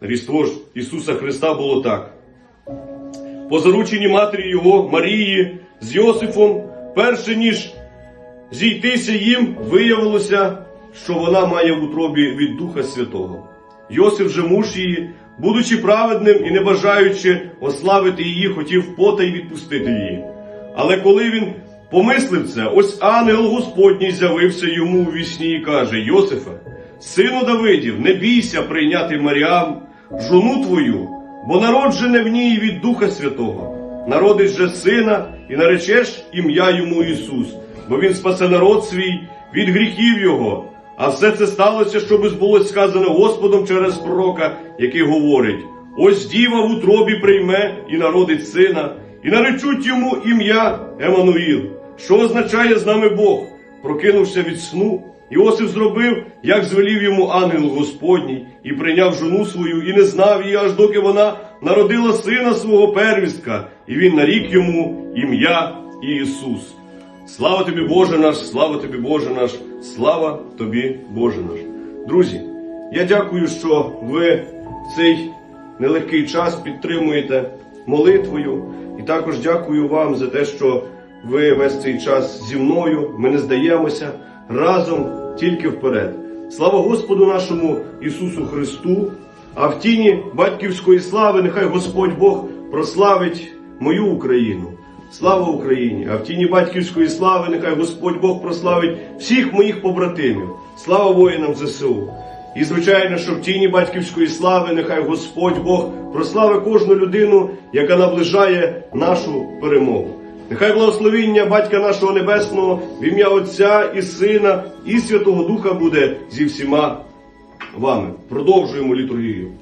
Різдво Ісуса Христа було так. По зарученні матері Його, Марії, з Йосифом, перше ніж зійтися їм, виявилося, що вона має в утробі від Духа Святого. Йосиф же муж її, будучи праведним і не бажаючи ославити її, хотів потай відпустити її. Але коли він помислив це, ось ангел Господній з'явився йому у вісні і каже: Йосифе, сину Давидів, не бійся прийняти Маріам, жону твою, бо народжене в ній від Духа Святого. Народиш же сина і наречеш ім'я йому Ісус, бо він спасе народ свій від гріхів його. А все це сталося, щоби збулось сказане Господом через пророка, який говорить: ось діва в утробі прийме і народить сина, і наречуть йому ім'я Еммануїл, що означає з нами Бог. Прокинувся від сну, Іосиф зробив, як звелів йому ангел Господній, і прийняв жону свою, і не знав її, аж доки вона народила сина свого первістка, і він нарік йому ім'я Ісус. Слава тобі, Боже наш, слава тобі, Боже наш, слава тобі, Боже наш. Друзі, я дякую, що ви цей нелегкий час підтримуєте молитвою. І також дякую вам за те, що ви весь цей час зі мною. Ми не здаємося разом тільки вперед. Слава Господу нашому Ісусу Христу! А в тіні батьківської слави нехай Господь Бог прославить мою Україну. Слава Україні! А в тіні батьківської слави нехай Господь Бог прославить всіх моїх побратимів. Слава воїнам ЗСУ! І, звичайно, що в тіні батьківської слави нехай Господь Бог прославить кожну людину, яка наближає нашу перемогу. Нехай благословіння Батька нашого Небесного в ім'я Отця і Сина і Святого Духа буде зі всіма вами. Продовжуємо літургію.